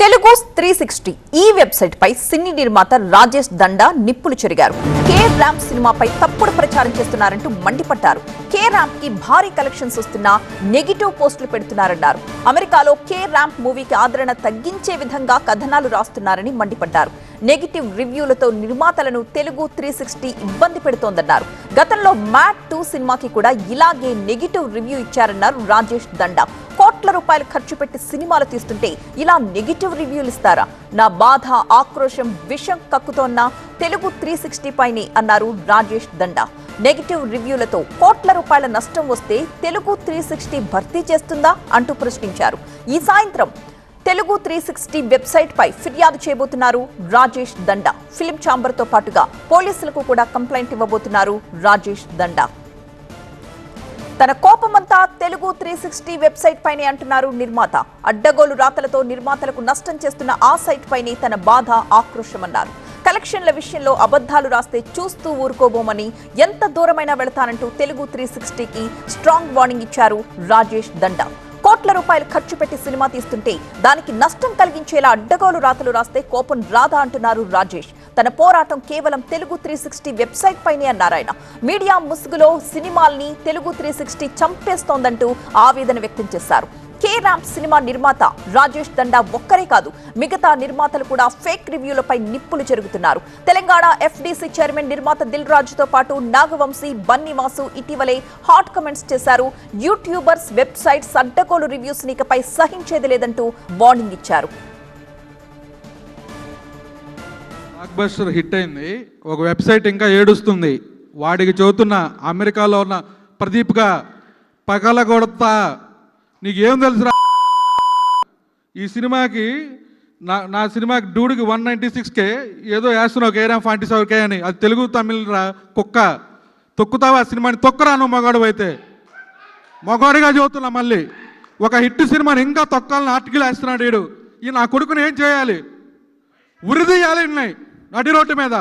Telugu three sixty ఈ website పై సినీ నిర్మాత రాజేష్ దండా నిప్పులు చెరిగారు. కే ర్యాంప్ సినిమాపై తప్పుడు ప్రచారం చేస్తున్నారంటూ మండిపడ్డారు. కే ర్యాంప్కి భారీ కలెక్షన్స్ వస్తున్నా నెగిటివ్ పోస్టులు పెడుతున్నారన్నారు. అమెరికాలో కే ర్యాంప్ మూవీకి ఆదరణ తగ్గించే విధంగా కథనాలు రాస్తున్నారని మండిపడ్డారు. నెగిటివ్ రివ్యూలతో నిర్మాతలను తెలుగు త్రీ సిక్స్టీ ఇబ్బంది పెడుతోందన్నారు. గతంలో మ్యాట్ టూ సినిమాకి కూడా ఇలాగే నెగిటివ్ రివ్యూ ఇచ్చారన్నారు రాజేష్ దండా. కోట్ల రూపాయలు ఖర్చు పెట్టి సినిమాలు తీస్తుంటే ఇలా నెగిటివ్ రివ్యూలు ఇస్తారా? నా బాధ ఆక్రోశం విషం కక్కుతోన్న తెలుగు త్రీ సిక్స్టీ పైనే అన్నారు రాజేష్ దండ. నెగిటివ్ రివ్యూలతో కోట్ల రూపాయల నష్టం వస్తే తెలుగు త్రీ సిక్స్టీ భర్తీ చేస్తుందా అంటూ ప్రశ్నించారు. ఈ సాయంత్రం తెలుగు త్రీ సిక్స్టీ వెబ్సైట్ పై ఫిర్యాదు చేయబోతున్నారు రాజేష్ దండ. ఫిలిం ఛాంబర్తో పాటుగా పోలీసులకు కూడా కంప్లైంట్ ఇవ్వబోతున్నారు రాజేష్ దండా. తన కోపమంతా తెలుగు త్రీ సిక్స్టీ వెబ్సైట్ పైనే అంటున్నారు నిర్మాత. అడ్డగోలు రాతలతో నిర్మాతలకు నష్టం చేస్తున్న ఆ సైట్ పైనే తన బాధ ఆక్రోషమన్నారు కలెక్షన్ల విషయంలో అబద్ధాలు రాస్తే చూస్తూ ఊరుకోబోమని ఎంత దూరమైనా వెళతానంటూ తెలుగు త్రీ సిక్స్టీకి స్ట్రాంగ్ వార్నింగ్ ఇచ్చారు రాజేష్ దండా. కోట్ల రూపాయలు ఖర్చు పెట్టి సినిమా తీస్తుంటే దానికి నష్టం కలిగించేలా అడ్డగోలు రాతలు రాస్తే కోపం రాదా అంటున్నారు రాజేష్. తన పోరాటం కేవలం తెలుగు త్రీ సిక్స్టీ వెబ్సైట్ పైనే అన్నారాయన మీడియా ముసుగులో సినిమాల్ని తెలుగు త్రీ సిక్స్టీ చంపేస్తోందంటూ ఆవేదన వ్యక్తం చేశారు. కే ర్యాంప్ సినిమా నిర్మాత రాజేష్ దండా ఒక్కరే కాదు మిగతా నిర్మాతలు కూడా ఫేక్ రివ్యూలపై నిప్పులు జరుగుతున్నారు. తెలంగాణ ఎఫ్డీసీ చైర్మన్ నిర్మాత దిల్ రాజుతో పాటు నాగవంశీ బన్నివాసు ఇటీవలే హాట్ కమెంట్స్ చేశారు. యూట్యూబర్స్ వెబ్సైట్స్ అడ్డగోలు రివ్యూస్ ఇకపై సహించేది లేదంటూ వార్నింగ్ ఇచ్చారు. బ్లాక్ బస్టర్ హిట్ అయింది. ఒక వెబ్సైట్ ఇంకా ఏడుస్తుంది. వాడికి చదువుతున్న అమెరికాలో ఉన్న ప్రదీప్గా పగల కొడతా. నీకేం తెలుసురా ఈ సినిమాకి నా నా సినిమాకి డూడికి వన్ నైంటీ సిక్స్కే ఏదో వేస్తున్నావు కేరామ్ ఫాంటీ సెవెన్ కే అని. అది తెలుగు తమిళ రా కుక్క. తొక్కుతావా ఆ సినిమాని? తొక్కరాను మగాడు అయితే. మగాడిగా చదువుతున్నా మళ్ళీ. ఒక హిట్ సినిమాని ఇంకా తొక్కాలని ఆర్టికల్ వేస్తున్నాడు వీడు ఈ నా కొడుకుని ఏం చేయాలి? ఉరిదీయాలి ఉన్నాయి నడి రోడ్డు మీద.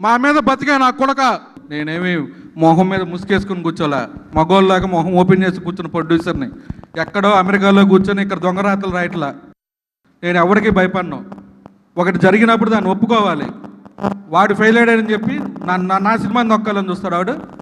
మా మీద బతికే నా కొడక. నేనేమి మొహం మీద ముసుకేసుకుని కూర్చోలే. మగోళ్ళలాగా మొహం ఓపెన్ చేసి కూర్చున్న ప్రొడ్యూసర్ని ఎక్కడో అమెరికాలో కూర్చొని ఇక్కడ దొంగరాతలు రాయట్లా. నేను ఎవరికి భయపడను. ఒకటి జరిగినప్పుడు దాన్ని ఒప్పుకోవాలి. వాడు ఫెయిల్ అయ్యాడని చెప్పి నా నా- నా సినిమాని నొక్కాలని చూస్తాడు వాడు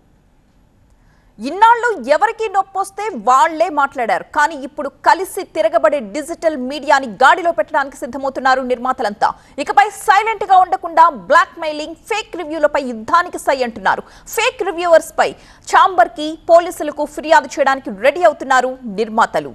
ఇన్నాళ్ళు ఎవరికి నొప్పొస్తే వాళ్ళే మాట్లాడారు. కానీ ఇప్పుడు కలిసి తిరగబడే డిజిటల్ మీడియాని గాడిలో పెట్టడానికి సిద్ధమవుతున్నారు నిర్మాతలంతా. ఇకపై సైలెంట్గా ఉండకుండా బ్లాక్ మెయిలింగ్ ఫేక్ రివ్యూలపై యుద్ధానికి సై అంటున్నారు. ఫేక్ రివ్యూవర్స్ పై ఛాంబర్కి పోలీసులకు ఫిర్యాదు చేయడానికి రెడీ అవుతున్నారు నిర్మాతలు.